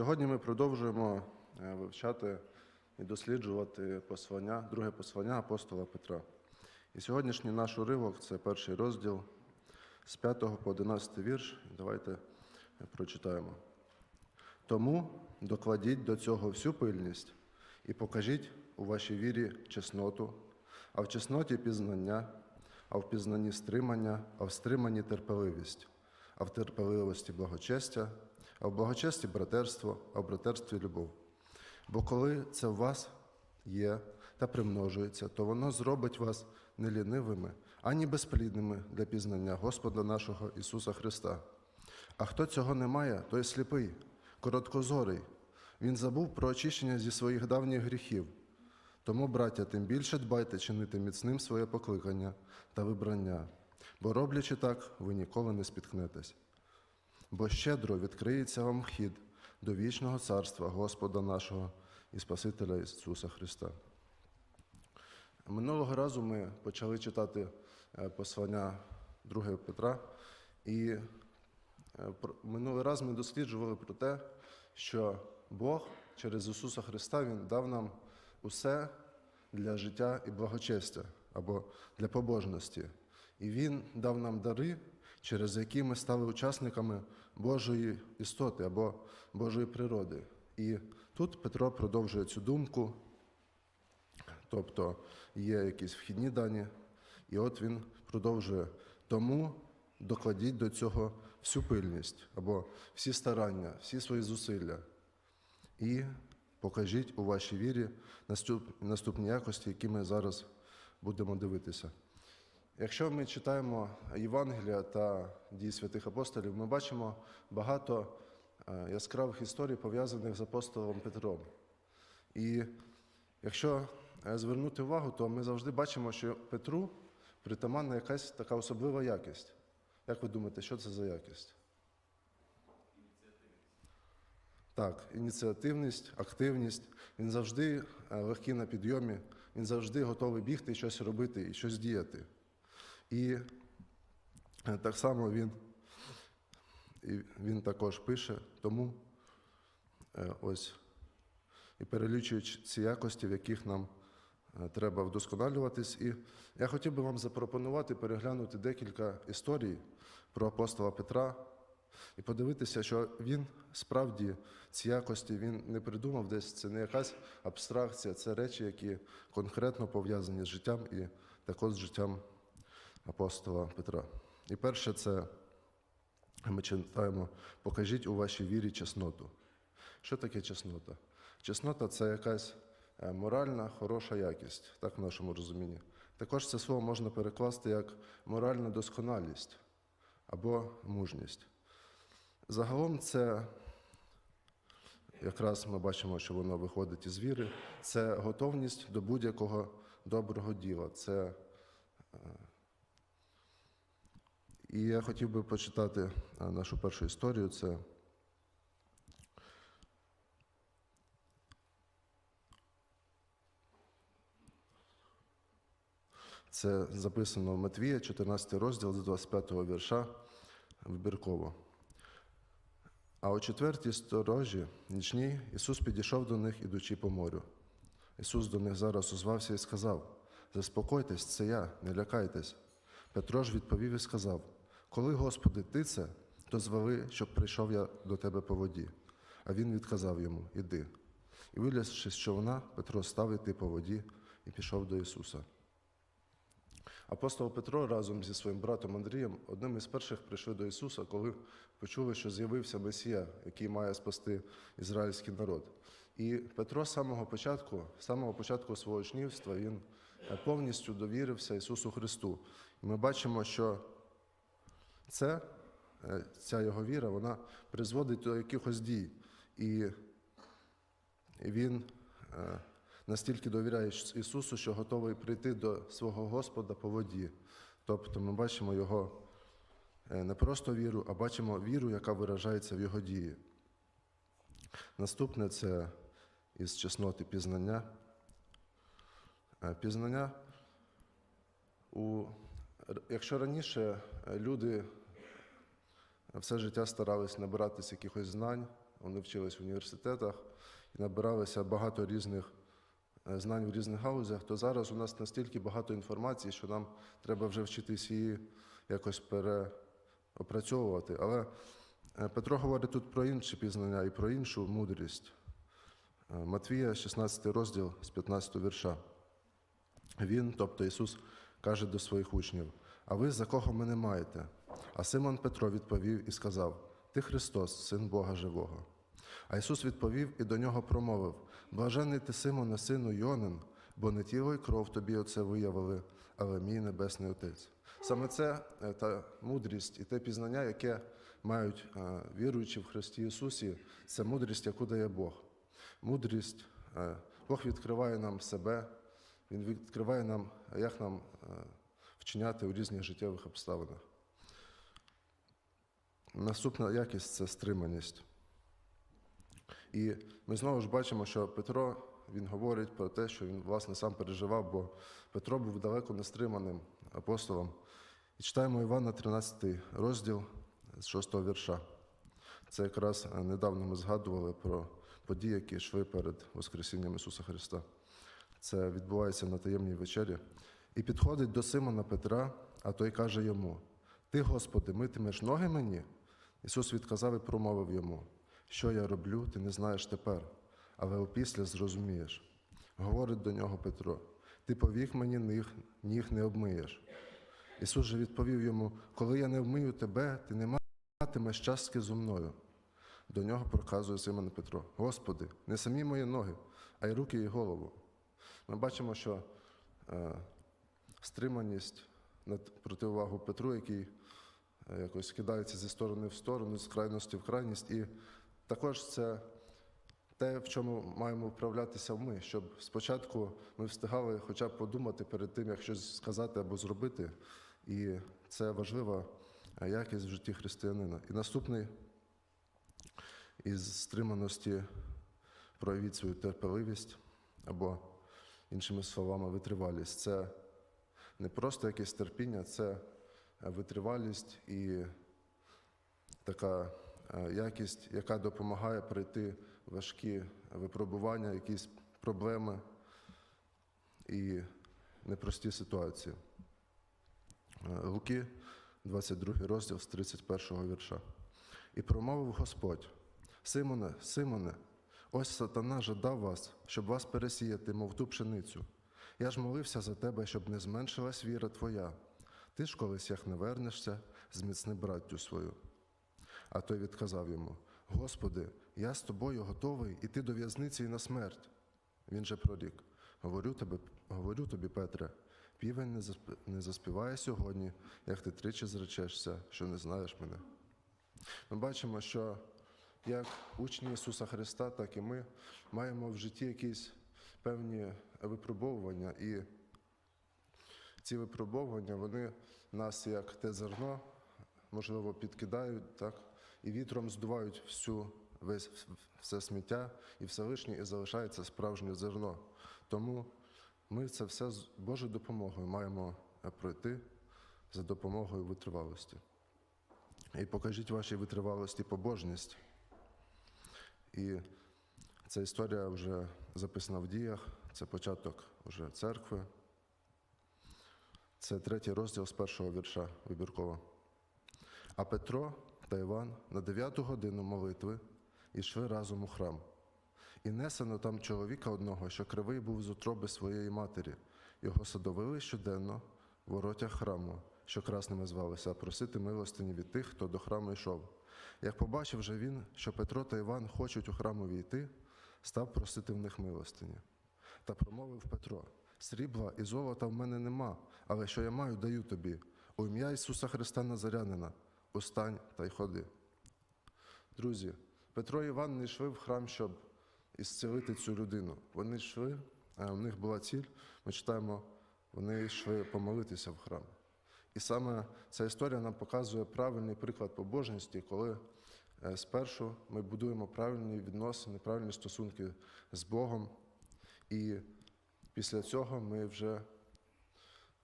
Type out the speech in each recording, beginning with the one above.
Сьогодні ми продовжуємо е, вивчати і досліджувати послання, друге послання апостола Петра. І сьогоднішній наш уривок це перший розділ з 5 по 11 вірш. Давайте прочитаємо. Тому докладіть до цього всю пильність і покажіть у вашій вірі чесноту, а в чесноті пізнання, а в пізнанні стримання, а в стриманні терпеливість, а в терпеливості благочестя, а в благочесті братерство, а в братерстві любов. Бо коли це в вас є та примножується, то воно зробить вас не лінивими, ані безплідними для пізнання Господа нашого Ісуса Христа. А хто цього не має, той сліпий, короткозорий. Він забув про очищення зі своїх давніх гріхів. Тому, браття, тим більше дбайте чинити міцним своє покликання та вибрання, бо роблячи так, ви ніколи не спіткнетесь. Бо щедро відкриється вам хід до вічного царства Господа нашого і Спасителя Ісуса Христа. Минулого разу ми почали читати е, послання 2 Петра, і е, минулий раз ми досліджували про те, що Бог через Ісуса Христа Він дав нам усе для життя і благочестя або для побожності. І Він дав нам дари, через які ми стали учасниками Божої істоти або Божої природи. І тут Петро продовжує цю думку, Тобто є якісь вхідні дані, і от він продовжує. Тому докладіть до цього всю пильність або всі старання, всі свої зусилля. І покажіть у вашій вірі наступні якості, які ми зараз будемо дивитися. Якщо ми читаємо Євангелія та дії святих апостолів, ми бачимо багато е, яскравих історій, пов'язаних з апостолом Петром. І якщо е, звернути увагу, то ми завжди бачимо, що Петру притаманна якась така особлива якість. Як ви думаєте, що це за якість? Так, ініціативність, активність. Він завжди е, легкий на підйомі, він завжди готовий бігти, щось робити і щось діяти. І е, так само він, він також пише, тому е, ось і перелічуючи ці якості, в яких нам е, треба вдосконалюватись. І я хотів би вам запропонувати переглянути декілька історій про апостола Петра і подивитися, що він справді ці якості він не придумав десь. Це не якась абстракція, це речі, які конкретно пов'язані з життям і також з життям апостола Петра. І перше, це ми читаємо: покажіть у вашій вірі чесноту. Що таке чеснота? Чеснота це якась е, моральна, хороша якість, так в нашому розумінні. Також це слово можна перекласти як моральна досконалість або мужність. Загалом це якраз ми бачимо, що воно виходить із віри, це готовність до будь-якого доброго діла. Це е, і я хотів би почитати нашу першу історію. Це Це записано в Матвія, 14 розділ з 25 вірша вибірково. А о четвертій сторожі нічній Ісус підійшов до них, ідучи по морю. Ісус до них зараз озвався і сказав: Заспокойтесь, це я, не лякайтесь. Петро ж відповів і сказав: Коли, Господи, ти це, то звели, щоб прийшов я до тебе по воді. А він відказав йому: Іди. І вилізши з човна, Петро став іти по воді і пішов до Ісуса. Апостол Петро разом зі своїм братом Андрієм одним із перших прийшли до Ісуса, коли почули, що з'явився Месія, який має спасти ізраїльський народ. І Петро з самого початку, з самого початку свого учнівства, він повністю довірився Ісусу Христу. І ми бачимо, що це, е, ця його віра, вона призводить до якихось дій. І він е, настільки довіряє Ісусу, що готовий прийти до свого Господа по воді. Тобто ми бачимо його е, не просто віру, а бачимо віру, яка виражається в його дії. Наступне це із чесноти пізнання. Пізнання, у, якщо раніше люди все життя старались набиратись якихось знань, вони вчились в університетах і набиралися багато різних е, знань в різних галузях, то зараз у нас настільки багато інформації, що нам треба вже вчитись її якось переопрацьовувати. Але е, Петро говорить тут про інші пізнання і про іншу мудрість. Е, Матвія, 16 розділ з 15 вірша. Він, тобто Ісус, каже до своїх учнів: А ви за кого мене маєте? А Симон Петро відповів і сказав: Ти Христос, син Бога живого. А Ісус відповів і до нього промовив: Блажений ти, Симоне, сину Йонин, бо не тіло й кров тобі оце виявили, але мій небесний Отець. Саме це е, та мудрість і те пізнання, яке мають е, віруючі в Христі Ісусі, це мудрість, яку дає Бог. Мудрість, е, Бог відкриває нам себе, Він відкриває нам, як нам вчиняти у різних життєвих обставинах. Наступна якість це стриманість. І ми знову ж бачимо, що Петро він говорить про те, що він власне сам переживав, бо Петро був далеко не стриманим апостолом. І читаємо Івана 13 розділ з 6 вірша. Це якраз е, недавно ми згадували про події, які йшли перед Воскресінням Ісуса Христа. Це відбувається на таємній вечері. І підходить до Симона Петра, а той каже йому: Ти, Господи, митимеш ноги мені? Ісус відказав і промовив йому: Що я роблю, ти не знаєш тепер, але опісля зрозумієш. Говорить до нього Петро: Ти повік мені ніг, ніг не обмиєш. Ісус же відповів йому: Коли я не вмию тебе, ти не матимеш частки зо мною. До нього проказує Симон Петро: Господи, не самі мої ноги, а й руки і голову. Ми бачимо, що е, стриманість на противагу Петру, який якось кидається зі сторони в сторону, з крайності в крайність. І також це те, в чому маємо вправлятися ми, щоб спочатку ми встигали хоча б подумати перед тим, як щось сказати або зробити. І це важлива е, якість в житті християнина. І наступний із стриманості проявіть свою терпеливість або, іншими словами, витривалість. Це не просто якесь терпіння, це витривалість і така е, якість, яка допомагає пройти важкі випробування, якісь проблеми і непрості ситуації. Е, Луки, 22 розділ з 31 вірша. І промовив Господь: Симоне, Симоне, ось сатана жадав вас, щоб вас пересіяти, мов ту пшеницю. Я ж молився за тебе, щоб не зменшилась віра твоя. Ти ж колись як не вернешся, зміцни браттю свою. А той відказав йому: Господи, я з тобою готовий іти до в'язниці і на смерть. Він же прорік: Говорю, тебе, говорю тобі, Петре, півень не заспіває сьогодні, як ти тричі зречешся, що не знаєш мене. Ми бачимо, що як учні Ісуса Христа, так і ми маємо в житті якісь певні випробовування. І ці випробовування, вони нас, як те зерно, можливо, підкидають, так, і вітром здувають всю, весь, все сміття і все лишнє, і залишається справжнє зерно. Тому ми це все з Божою допомогою маємо е, пройти за допомогою витривалості. І покажіть вашій витривалості побожність. І ця історія вже записана в діях, це початок вже церкви. Це третій розділ з першого вірша вибірково. А Петро та Іван на дев'яту годину молитви йшли разом у храм. І несено там чоловіка одного, що кривий був з утроби своєї матері. Його садовили щоденно в воротях храму, що красними звалися, просити милостині від тих, хто до храму йшов. Як побачив же він, що Петро та Іван хочуть у храму війти, став просити в них милостині. Та промовив Петро: Срібла і золота в мене нема, але що я маю, даю тобі. У ім'я Ісуса Христа Назарянина, устань та й ходи. Друзі, Петро і Іван не йшли в храм, щоб ісцілити цю людину. Вони йшли, а у них була ціль. Ми читаємо, вони йшли помолитися в храм. І саме ця історія нам показує правильний приклад побожності, коли е, спершу ми будуємо правильні відносини, правильні стосунки з Богом, і після цього ми вже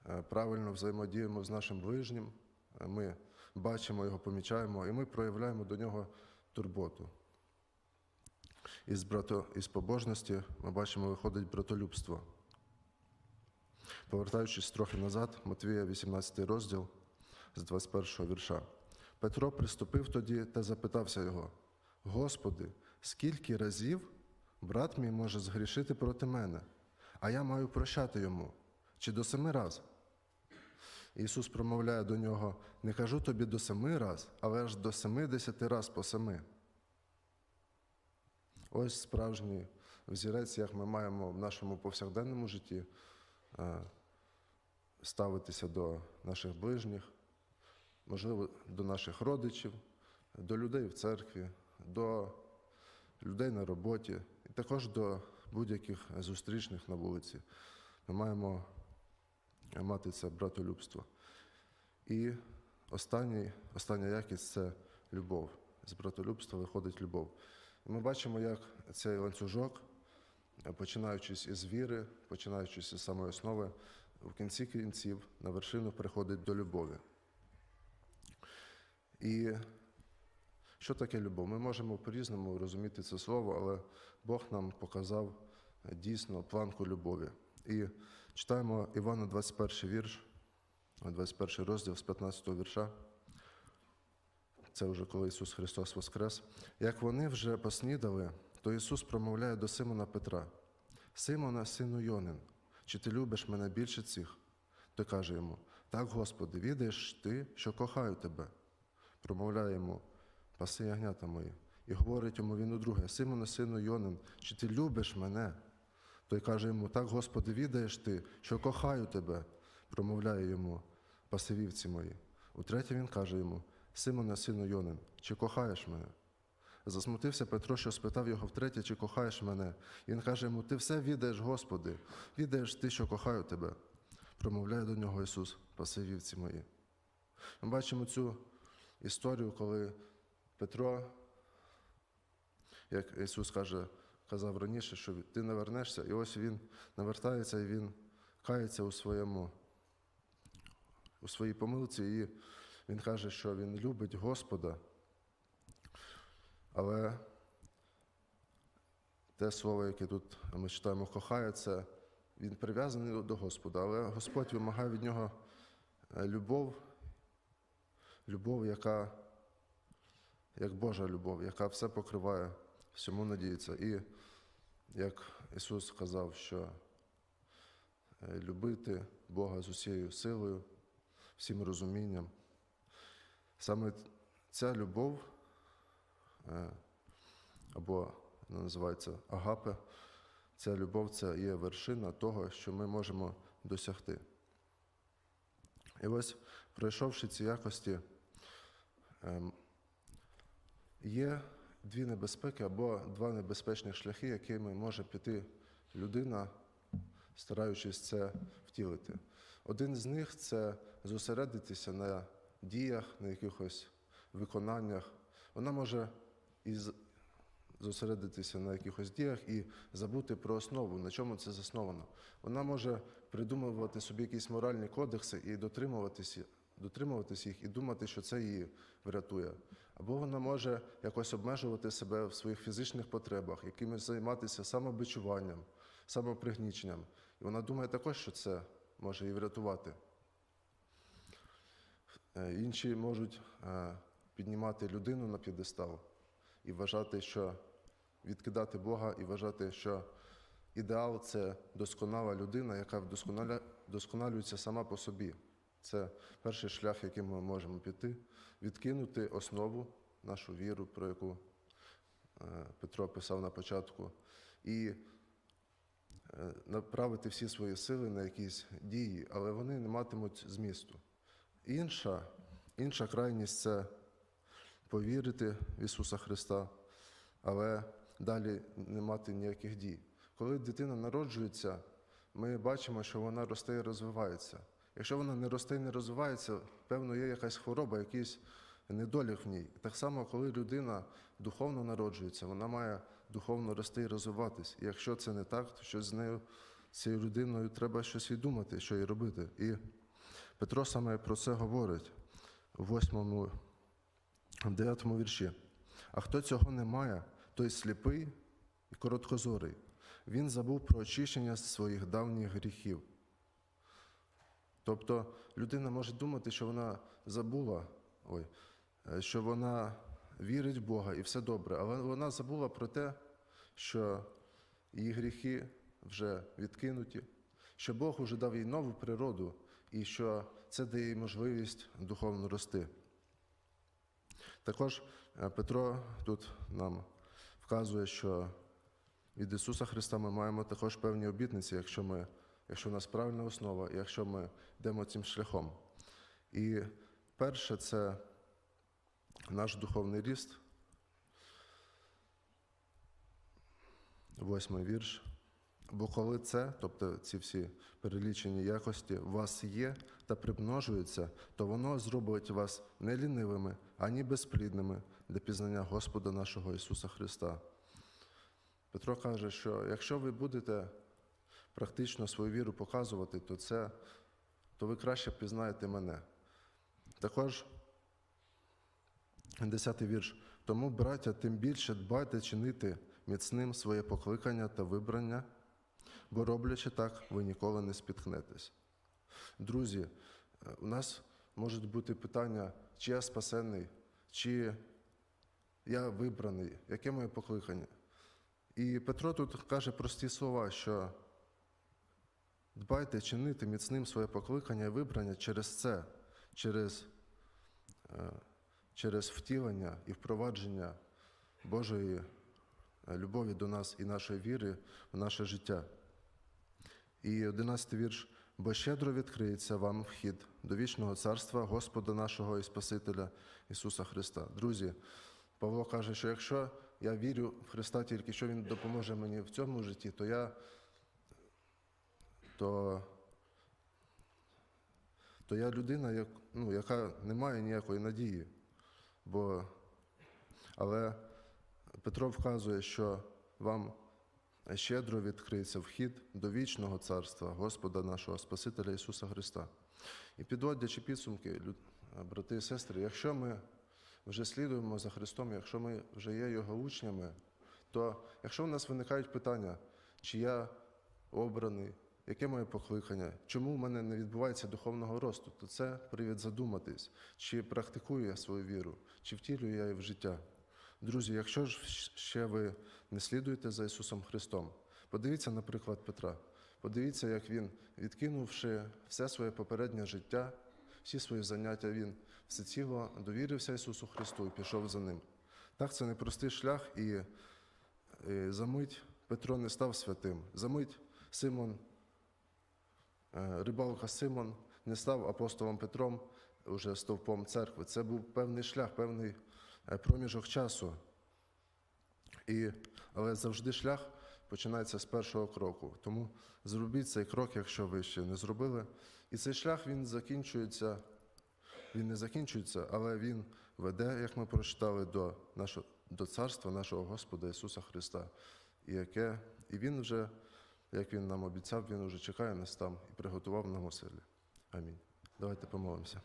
е, правильно взаємодіємо з нашим ближнім, е, ми бачимо його, помічаємо, і ми проявляємо до нього турботу. із, брато, із побожності ми бачимо, виходить братолюбство. Повертаючись трохи назад, Матвія 18 розділ з 21 вірша. Петро приступив тоді та запитався його: Господи, скільки разів брат мій може згрішити проти мене, а я маю прощати йому? Чи до семи раз? Ісус промовляє до нього: не кажу тобі до семи раз, але аж до семидесяти раз по семи. Ось справжній взірець, як ми маємо в нашому повсякденному житті е, ставитися до наших ближніх, можливо, до наших родичів, до людей в церкві, до людей на роботі і також до будь-яких зустрічних на вулиці. Ми маємо мати це братолюбство. І останній, остання якість це любов. З братолюбства виходить любов. Ми бачимо, як цей ланцюжок, починаючись із віри, починаючись із самої основи, в кінці кінців на вершину приходить до любові. І що таке любов? Ми можемо по-різному розуміти це слово, але Бог нам показав е, дійсно планку любові. І читаємо Івана 21 вірш, 21 розділ з 15 вірша. Це вже коли Ісус Христос воскрес. Як вони вже поснідали, то Ісус промовляє до Симона Петра: Симона, сину Йонин, чи ти любиш мене більше цих? Той каже йому: Так, Господи, відаєш ти, що кохаю тебе. Промовляє йому, паси ягнята мої. І говорить йому він удруге: Симона, сину Йонин, чи ти любиш мене? Той каже йому: Так, Господи, відаєш ти, що кохаю тебе, промовляє йому, паси вівці мої. Утретє він каже йому: Симоне, сину Йонин, чи кохаєш мене? Засмутився Петро, що спитав його втретє, чи кохаєш мене. Він каже йому: Ти все відаєш, Господи, відаєш ти, що кохаю тебе. Промовляє до нього Ісус, паси вівці мої. Ми бачимо цю історію, коли Петро, як Ісус каже, казав раніше, що ти не вернешся, і ось він навертається і він кається у своєму, у своїй помилці, і він каже, що він любить Господа. Але те слово, яке тут ми читаємо, кохає, це він прив'язаний до Господа, але Господь вимагає від нього е, любов, любов, яка як Божа любов, яка все покриває, всьому надіється. І як Ісус сказав, що е, любити Бога з усією силою, всім розумінням. Саме ця любов, е, або вона називається агапе, ця любов це є вершина того, що ми можемо досягти. І ось, пройшовши ці якості, ем, є дві небезпеки або два небезпечних шляхи, якими може піти людина, стараючись це втілити. Один з них це зосередитися на діях, на якихось виконаннях. Вона може і зосередитися на якихось діях і забути про основу, на чому це засновано. Вона може придумувати собі якісь моральні кодекси і дотримуватися, дотримуватись їх і думати, що це її врятує. Або вона може якось обмежувати себе в своїх фізичних потребах, якимось займатися самобичуванням, самопригніченням. І вона думає також, що це може її врятувати. Е, Інші можуть е, піднімати людину на п'єдестал і вважати, що відкидати Бога, і вважати, що ідеал це досконала людина, яка вдосконаля- досконалюється сама по собі. Це перший шлях, яким ми можемо піти, відкинути основу, нашу віру, про яку е, Петро писав на початку, і е, направити всі свої сили на якісь дії, але вони не матимуть змісту. Інша, інша крайність це повірити в Ісуса Христа, але далі не мати ніяких дій. Коли дитина народжується, ми бачимо, що вона росте і розвивається. Якщо вона не росте і не розвивається, певно, є якась хвороба, якийсь недолік в ній. Так само, коли людина духовно народжується, вона має духовно рости і розвиватись. І якщо це не так, то щось з нею, цією людиною треба щось і думати, що їй робити. І Петро саме про це говорить у восьмому, в дев'ятому вірші. А хто цього не має, той сліпий і короткозорий. Він забув про очищення своїх давніх гріхів. Тобто людина може думати, що вона забула, ой, е, що вона вірить в Бога і все добре, але вона забула про те, що її гріхи вже відкинуті, що Бог уже дав їй нову природу і що це дає їй можливість духовно рости. Також е, Петро тут нам вказує, що від Ісуса Христа ми маємо також певні обітниці, якщо, ми, якщо у нас правильна основа, якщо ми йдемо цим шляхом. І перше це наш духовний ріст. Восьмий вірш. Бо коли це, тобто ці всі перелічені якості, у вас є та примножуються, то воно зробить вас не лінивими, ані безплідними для пізнання Господа нашого Ісуса Христа. Петро каже, що якщо ви будете практично свою віру показувати, то це то ви краще пізнаєте мене. Також 10 вірш. Тому, браття, тим більше дбайте чинити міцним своє покликання та вибрання, бо роблячи так, ви ніколи не спіткнетесь. Друзі, е, у нас можуть бути питання, чи я спасений, чи я вибраний, яке моє покликання. І Петро тут каже прості слова, що дбайте чинити міцним своє покликання і вибрання через це, через, е, через втілення і впровадження Божої е, любові до нас і нашої віри в наше життя. І 11 вірш. Бо щедро відкриється вам вхід до вічного царства Господа нашого і Спасителя Ісуса Христа. Друзі, Павло каже, що якщо я вірю в Христа тільки що Він допоможе мені в цьому житті, то я то, то я людина, як, ну, яка не має ніякої надії. Бо, але Петро вказує, що вам щедро відкриється вхід до вічного царства Господа нашого Спасителя Ісуса Христа. І підводячи підсумки, брати і сестри, якщо ми вже слідуємо за Христом, якщо ми вже є Його учнями, то якщо в нас виникають питання, чи я обраний, яке моє покликання, чому в мене не відбувається духовного росту, то це привід задуматись, чи практикую я свою віру, чи втілюю я її в життя. Друзі, якщо ж ще ви не слідуєте за Ісусом Христом, подивіться на приклад Петра. Подивіться, як він, відкинувши все своє попереднє життя, всі свої заняття, він всеціло довірився Ісусу Христу і пішов за ним. Так, це непростий шлях, і, і за мить Петро не став святим. За мить Симон, е, рибалка Симон не став апостолом Петром, уже стовпом церкви. Це був певний шлях, певний е, проміжок часу. І, але завжди шлях починається з першого кроку. Тому зробіть цей крок, якщо ви ще не зробили. І цей шлях він закінчується, він не закінчується, але він веде, як ми прочитали, до, нашого, до царства нашого Господа Ісуса Христа. І, яке, і Він вже, як Він нам обіцяв, Він уже чекає нас там і приготував нам оселі. Амінь. Давайте помолимося.